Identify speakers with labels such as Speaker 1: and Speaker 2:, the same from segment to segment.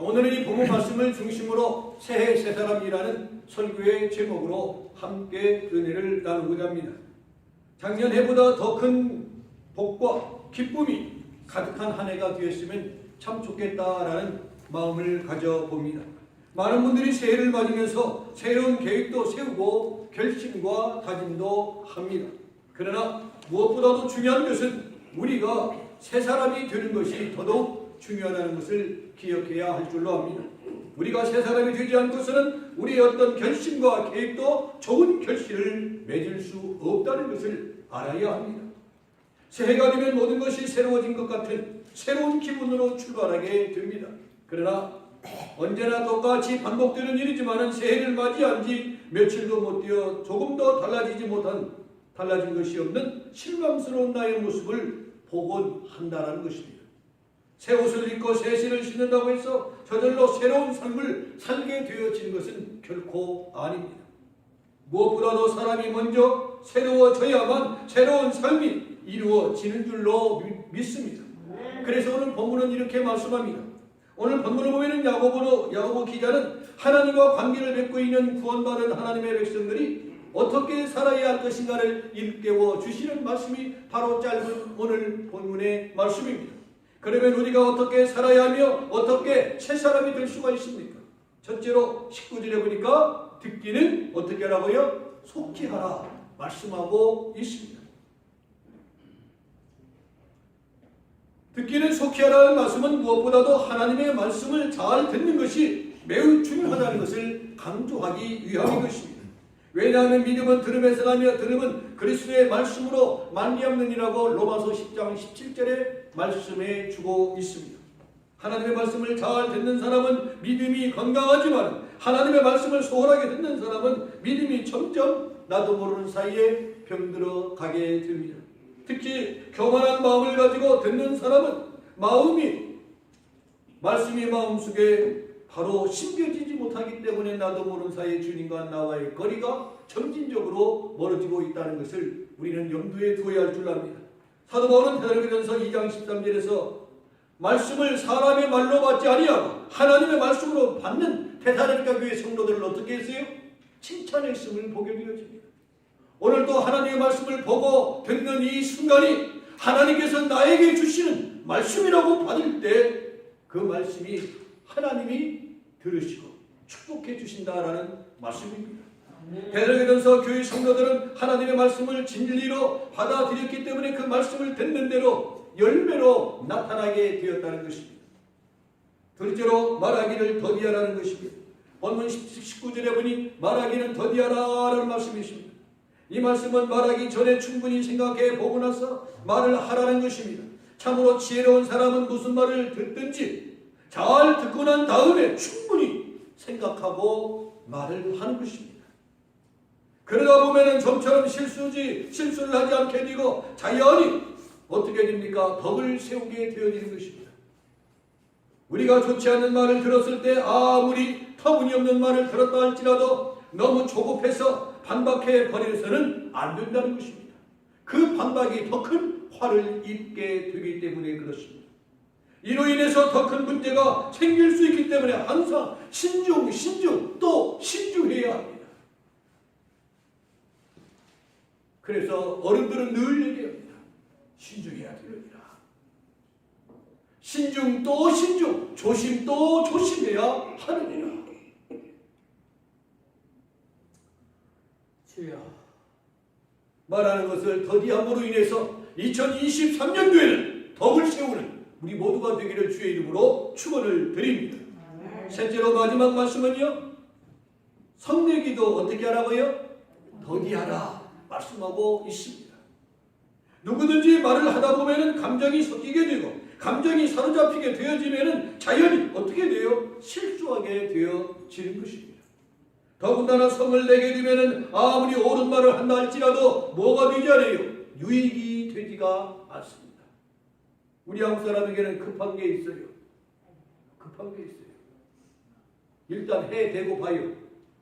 Speaker 1: 오늘은 이 본문 말씀을 중심으로 새해 새 사람이라는 설교의 제목으로 함께 은혜를 나누고자 합니다. 작년 해보다 더 큰 복과 기쁨이 가득한 한 해가 되었으면 참 좋겠다라는 마음을 가져봅니다. 많은 분들이 새해를 맞으면서 새로운 계획도 세우고 결심과 다짐도 합니다. 그러나 무엇보다도 중요한 것은 우리가 새 사람이 되는 것이 더더욱 중요하다는 것을 기억해야 할 줄로 압니다. 우리가 새 사람이 되지 않고서는 우리의 어떤 결심과 계획도 좋은 결실을 맺을 수 없다는 것을 알아야 합니다. 새해가 되면 모든 것이 새로워진 것 같은 새로운 기분으로 출발하게 됩니다. 그러나 언제나 똑같이 반복되는 일이지만은 새해를 맞이한 지 며칠도 못 되어 조금 더 달라지지 못한 달라진 것이 없는 실망스러운 나의 모습을 보곤 한다라는 것입니다. 새 옷을 입고 새 신을 신는다고 해서 저절로 새로운 삶을 살게 되어지는 것은 결코 아닙니다. 무엇보다도 사람이 먼저 새로워져야만 새로운 삶이 이루어지는 줄로 믿습니다. 그래서 오늘 본문은 이렇게 말씀합니다. 오늘 본문을 보면은 야고보로 야고보 기자는 하나님과 관계를 맺고 있는 구원받은 하나님의 백성들이 어떻게 살아야 할 것인가를 일깨워 주시는 말씀이 바로 짧은 오늘 본문의 말씀입니다. 그러면 우리가 어떻게 살아야 하며 어떻게 새 사람이 될 수가 있습니까? 첫째로 19절에 보니까 듣기는 어떻게 하라고요? 속히 하라 말씀하고 있습니다. 듣기는 속히 하라는 말씀은 무엇보다도 하나님의 말씀을 잘 듣는 것이 매우 중요하다는 것을 강조하기 위함인 것입니다. 왜냐하면 믿음은 들음에서 나며 들음은 그리스도의 말씀으로 만리없느니라고 로마서 10장 17절에 말씀해 주고 있습니다. 하나님의 말씀을 잘 듣는 사람은 믿음이 건강하지만 하나님의 말씀을 소홀하게 듣는 사람은 믿음이 점점 나도 모르는 사이에 병들어 가게 됩니다. 특히 교만한 마음을 가지고 듣는 사람은 마음이 말씀이 마음속에 바로 심겨지지 못하기 때문에 나도 모르는 사이에 주님과 나와의 거리가 점진적으로 멀어지고 있다는 것을 우리는 염두에 두어야 할 줄 압니다. 사도 바울은 베드로전서 2장 13절에서 말씀을 사람의 말로 받지 아니하고 하나님의 말씀으로 받는 테사로니가 교회 성도들을 어떻게 했어요? 칭찬했음을 보게 되어집니다. 오늘도 하나님의 말씀을 보고 듣는 이 순간이 하나님께서 나에게 주시는 말씀이라고 받을 때 그 말씀이 하나님이 들으시고 축복해 주신다라는 말씀입니다. 베드로전서 교회 성도들은 하나님의 말씀을 진리로 받아들였기 때문에 그 말씀을 듣는 대로 열매로 나타나게 되었다는 것입니다. 둘째로 말하기를 더디하라는 것입니다. 본문 19절에 보니 말하기는 더디하라라는 말씀이십니다. 이 말씀은 말하기 전에 충분히 생각해 보고 나서 말을 하라는 것입니다. 참으로 지혜로운 사람은 무슨 말을 듣든지 잘 듣고 난 다음에 충분히 생각하고 말을 하는 것입니다. 그러다 보면은 좀처럼 실수지 실수를 하지 않게 되고 자연히 어떻게 됩니까? 덕을 세우게 되어지는 것입니다. 우리가 좋지 않은 말을 들었을 때 아무리 터무니없는 말을 들었다 할지라도 너무 조급해서 반박해 버려서는 안 된다는 것입니다. 그 반박이 더 큰 화를 입게 되기 때문에 그렇습니다. 이로 인해서 더 큰 문제가 생길 수 있기 때문에 항상 신중, 신중, 또 신중해야 합니다. 그래서 어른들은 늘 얘기합니다. 신중해야 되느니라. 신중 또 신중, 조심 또 조심해야 하느니라.
Speaker 2: 주여
Speaker 1: 말하는 것을 더디함으로 인해서 2023년도에는 덕을 세우는 우리 모두가 되기를 주의 이름으로 축원을 드립니다. 셋째로 마지막 말씀은요. 성내기도 어떻게 하라고요? 더디하라 말씀하고 있습니다. 누구든지 말을 하다 보면은 감정이 섞이게 되고 감정이 사로잡히게 되어지면은 자연히 어떻게 돼요? 실수하게 되어지는 것입니다. 더군다나 성을 내게 되면은 아무리 옳은 말을 한다 할지라도 뭐가 되지 않아요? 유익이 되지가 않습니다. 우리 한국 사람에게는 급한 게 있어요. 급한 게 있어요. 일단 해 대고 봐요.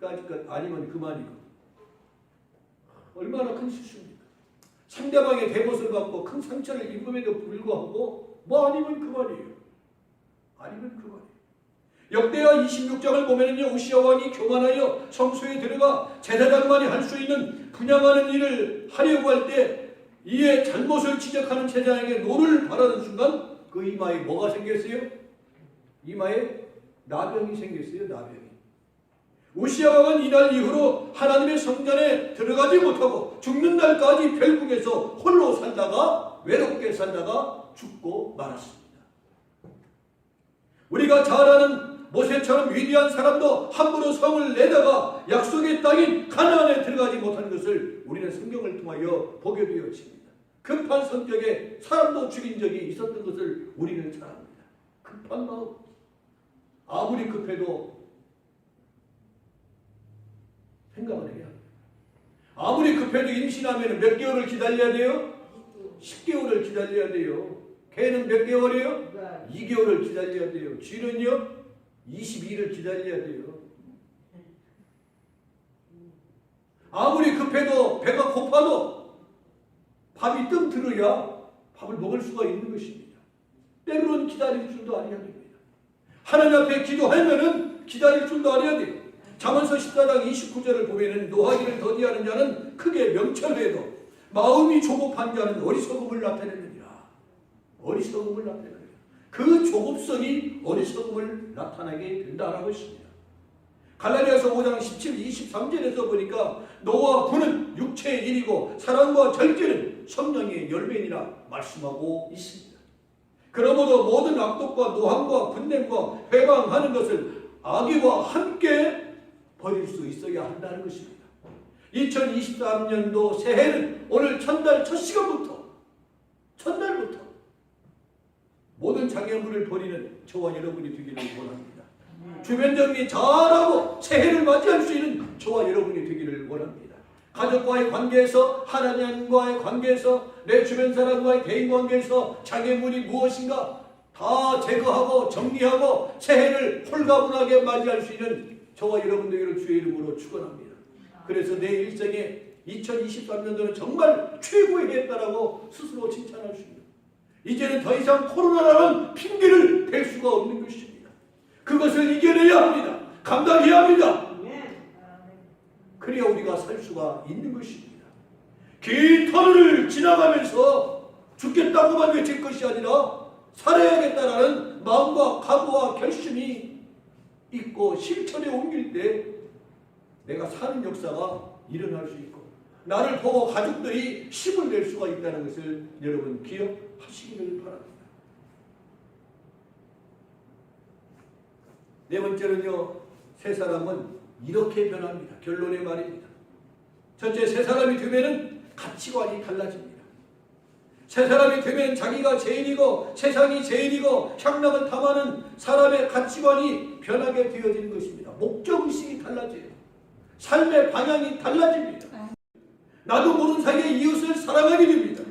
Speaker 1: 까짓것 아니면 그만이고. 얼마나 큰 실수입니까? 상대방의 대못을 받고 큰 상처를 입음에도 불구하고 뭐 아니면 그만이에요. 아니면 그만이에요. 역대하 26장을 보면은요 우시아 왕이 교만하여 성소에 들어가 제사장만이 할 수 있는 분양하는 일을 하려고 할 때 이에 잘못을 지적하는 제사장에게 노를 바라는 순간 그 이마에 뭐가 생겼어요? 이마에 나병이 생겼어요 나병이 우시아 왕은 이날 이후로 하나님의 성전에 들어가지 못하고 죽는 날까지 별국에서 홀로 살다가 외롭게 살다가 죽고 말았습니다. 우리가 잘 아는 모세처럼 위대한 사람도 함부로 성을 내다가 약속의 땅인 가나안에 들어가지 못한 것을 우리는 성경을 통하여 보게 되었습니다. 급한 성격에 사람도 죽인 적이 있었던 것을 우리는 잘 압니다. 급한 마음. 아무리 급해도 생각을 해야. 아무리 급해도 임신하면 몇 개월을 기다려야 돼요? 10개월을 기다려야 돼요. 개는 몇 개월이에요? 2개월을 기다려야 돼요. 쥐는요? 22일을 기다려야 돼요. 아무리 급해도 배가 고파도 밥이 뜸 들어야 밥을 먹을 수가 있는 것입니다. 때로는 기다릴 줄도 알아야 됩니다. 하나님 앞에 기도하면은 기다릴 줄도 알아야 돼요. 잠언서 14장 29절을 보면은 노하기를 더디하는 자는 크게 명철해도 마음이 조급한 자는 어리석음을 나타내느니라. 어리석음을 나타내느니라. 그 조급성이 어리석음을 나타나게 된다라고 했습니다. 갈라디아서 5장 17, 23절에서 보니까 노와 부는 육체의 일이고 사랑과 절제는 성령의 열매니라 말씀하고 있습니다. 그러므로 모든 악독과 노함과 분냄과 회방하는 것을 악의와 함께 버릴 수 있어야 한다는 것입니다. 2023년도 새해는 오늘 첫날 첫 시간부터 첫날부터 모든 장애물을 버리는 저와 여러분이 되기를 원합니다. 주변 정리 잘하고 새해를 맞이할 수 있는 저와 여러분이 되기를 원합니다. 가족과의 관계에서 하나님과의 관계에서 내 주변 사람과의 대인 관계에서 장애물이 무엇인가 다 제거하고 정리하고 새해를 홀가분하게 맞이할 수 있는 저와 여러분 되기를 주의 이름으로 축원합니다. 그래서 내 일생에 2023년도는 정말 최고의 해였다라고 스스로 칭찬할 수 있는 이제는 더 이상 코로나라는 핑계를 댈 수가 없는 것입니다. 그것을 이겨내야 합니다. 감당해야 합니다. 그래야 우리가 살 수가 있는 것입니다. 긴 터널을 지나가면서 죽겠다고만 외칠 것이 아니라 살아야겠다라는 마음과 각오와 결심이 있고 실천에 옮길 때 내가 사는 역사가 일어날 수 있고 나를 보고 가족들이 힘을 낼 수가 있다는 것을 여러분 기억하시기를 바랍니다. 네 번째는요, 세 사람은 이렇게 변합니다. 결론의 말입니다. 첫째, 세 사람이 되면은 가치관이 달라집니다. 세 사람이 되면 자기가 제일이고 세상이 제일이고 향락을 탐하는 사람의 가치관이 변하게 되어지는 것입니다. 목적의식이 달라져요. 삶의 방향이 달라집니다. 나도 모르는 사이에 이웃을 사랑하게 됩니다.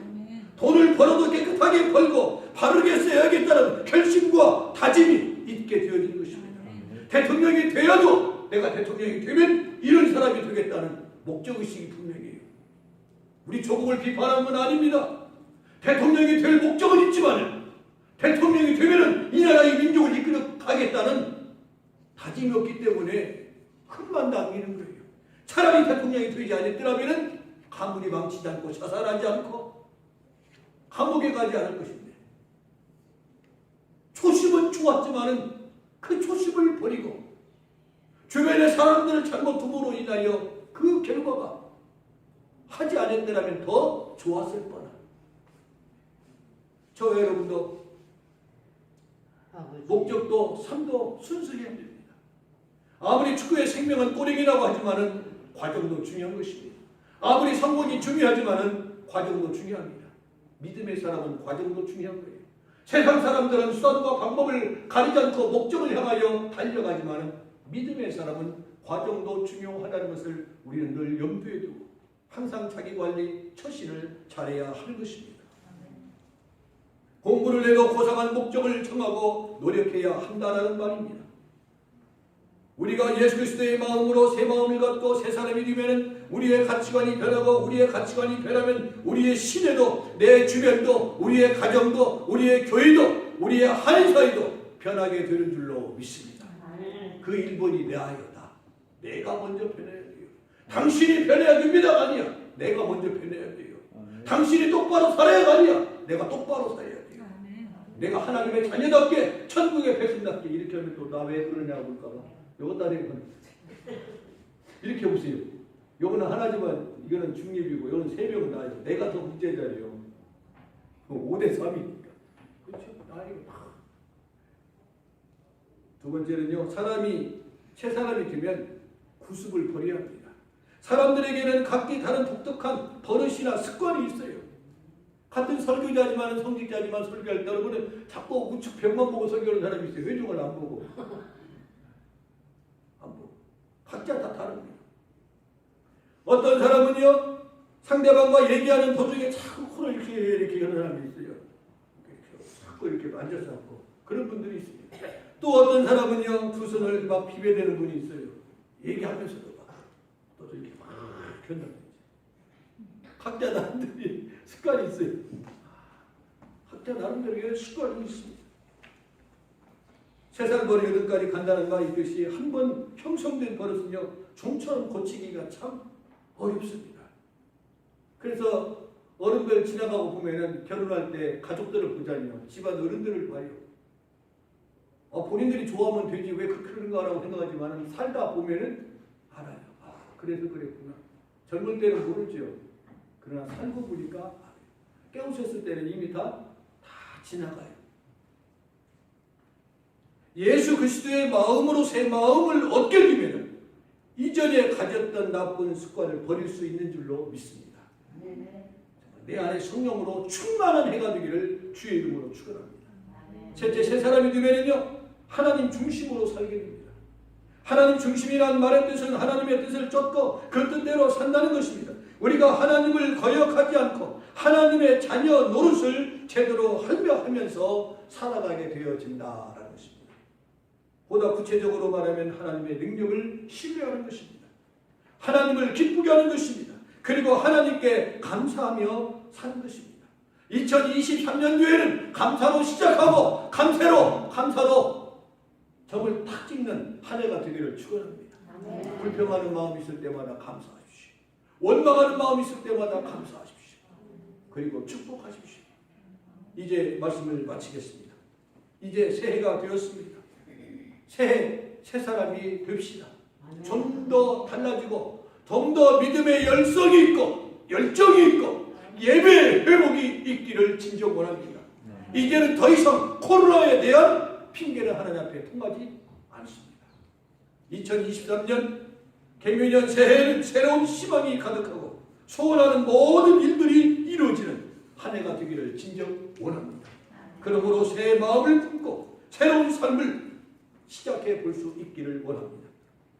Speaker 1: 돈을 벌어도 깨끗하게 벌고 바르게 써야겠다는 결심과 다짐이 있게 되어지는 것입니다. 대통령이 되어도 내가 대통령이 되면 이런 사람이 되겠다는 목적의식이 분명해요. 우리 조국을 비판하는 건 아닙니다. 대통령이 될 목적은 있지만 대통령이 되면은 이 나라의 민족을 이끌어 가겠다는 다짐이 없기 때문에 큰만 남기는 거예요. 차라리 대통령이 되지 않았더라면은 가문이 망치지 않고 자살하지 않고 감옥에 가지 않을 것인데 초심은 좋았지만은 그 초심을 버리고 주변의 사람들을 잘못 둠으로 인하여 그 결과가 하지 않았더라면 더 좋았을 뻔한 저 여러분도 목적도 삶도 순수해야 됩니다. 아무리 축구의 생명은 꼬링이라고 하지만은 과정도 중요한 것입니다. 아무리 성공이 중요하지만은 과정도 중요합니다. 믿음의 사람은 과정도 중요한 거예요. 세상 사람들은 수단과 방법을 가리지 않고 목적을 향하여 달려가지만은 믿음의 사람은 과정도 중요하다는 것을 우리는 늘 염두에 두고 항상 자기 관리 처신을 잘해야 하는 것입니다. 공부를 해도 고상한 목적을 정하고 노력해야 한다는 말입니다. 우리가 예수 그리스도의 마음으로 새 마음을 갖고 새 사람이 되면 우리의 가치관이 변하고 우리의 가치관이 변하면 우리의 시대도 내 주변도 우리의 가정도 우리의 교회도 우리의 한사회도 변하게 되는 줄로 믿습니다. 그 1번이 나아요다. 내가 먼저 변해야 돼요. 당신이 변해야 됩니다. 아니야. 내가 먼저 변해야 돼요. 당신이 똑바로 살아야 아니야. 내가 똑바로 살아야. 내가 하나님의 자녀답게 천국의 백성답게 이렇게 하면 또 나 왜 그러냐고 볼까봐 요것 따르는 건 이렇게 보세요. 요거는 하나지만 이거는 중립이고 요거는 세 명은 나요. 내가 더 문제자리요. 5대 3이니까. 그렇죠. 나이가 다. 두 번째는요. 사람이 새 사람이 되면 구습을 버려야 합니다. 사람들에게는 각기 다른 독특한 버릇이나 습관이 있어요. 같은 설교자지만 성직자지만 설교할 때 여러분은 자꾸 우측 벽만 보고 설교하는 사람이 있어요. 왼쪽을 안 보고. 안 보고. 각자 다 다릅니다. 어떤 사람은요. 상대방과 얘기하는 도중에 자꾸 코를 이렇게 이렇게 하는 사람이 있어요. 이렇게 자꾸 이렇게 앉아서 하고 그런 분들이 있습니다. 또 어떤 사람은요. 두 손을 막 비벼대는 분이 있어요. 얘기하면서도 막 또 이렇게 막 거지. 각자 나름대로 습관이 있어요. 각자 나름대로 습관이 있습니다. 세상 버리 여든까지 간다는 말 이것이 한 번 형성된 버릇은요 종처럼 고치기가 참 어렵습니다. 그래서 어른들 지나가고 보면은 결혼할 때 가족들을 보자니요 집안 어른들을 봐요. 어, 본인들이 좋아하면 되지 왜 그렇게 그런가라고 생각하지만 살다 보면은 알아요. 아 그래서 그랬구나. 젊을 때는 모르죠. 그러나 살고 보니까. 깨우쳤을 때는 이미 다, 다 지나가요. 예수 그리스도의 마음으로 새 마음을 얻게 되면 이전에 가졌던 나쁜 습관을 버릴 수 있는 줄로 믿습니다. 내 안에 성령으로 충만한 해가 되기를 주의 이름으로 축원합니다. 셋째 새 사람이 되면요 하나님 중심으로 살게 됩니다. 하나님 중심이라는 말의 뜻은 하나님의 뜻을 쫓고 그 뜻대로 산다는 것입니다. 우리가 하나님을 거역하지 않고 하나님의 자녀 노릇을 제대로 하면서 살아가게 되어진다라는 것입니다. 보다 구체적으로 말하면 하나님의 능력을 신뢰하는 것입니다. 하나님을 기쁘게 하는 것입니다. 그리고 하나님께 감사하며 사는 것입니다. 2023년도에는 감사로 시작하고 감사로 감사로 점을 탁 찍는 한 해가 되기를 축원합니다. 불평하는 마음이 있을 때마다 감사하십시오. 원망하는 마음이 있을 때마다 감사하십시오. 그리고 축복하십시오. 이제 말씀을 마치겠습니다. 이제 새해가 되었습니다. 새해 새 사람이 됩시다. 좀 더 달라지고 좀 더 믿음의 열성이 있고 열정이 있고 예배 회복이 있기를 진정 원합니다. 이제는 더 이상 코로나에 대한 핑계를 하나님 앞에 통하지 않습니다. 2023년 개묘년 새해는 새로운 희망이 가득하고 소원하는 모든 일들이 이루어지는 한 해가 되기를 진정 원합니다. 그러므로 새 마음을 품고 새로운 삶을 시작해 볼 수 있기를 원합니다.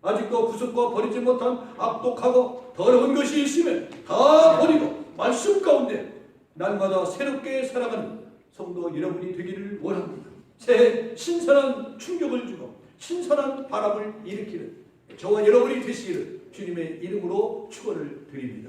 Speaker 1: 아직도 구습과 버리지 못한 악독하고 더러운 것이 있으면 다 버리고 말씀 가운데 날마다 새롭게 살아가는 성도 여러분이 되기를 원합니다. 새해 신선한 충격을 주고 신선한 바람을 일으키는 저와 여러분이 되시기를 주님의 이름으로 축원을 드립니다.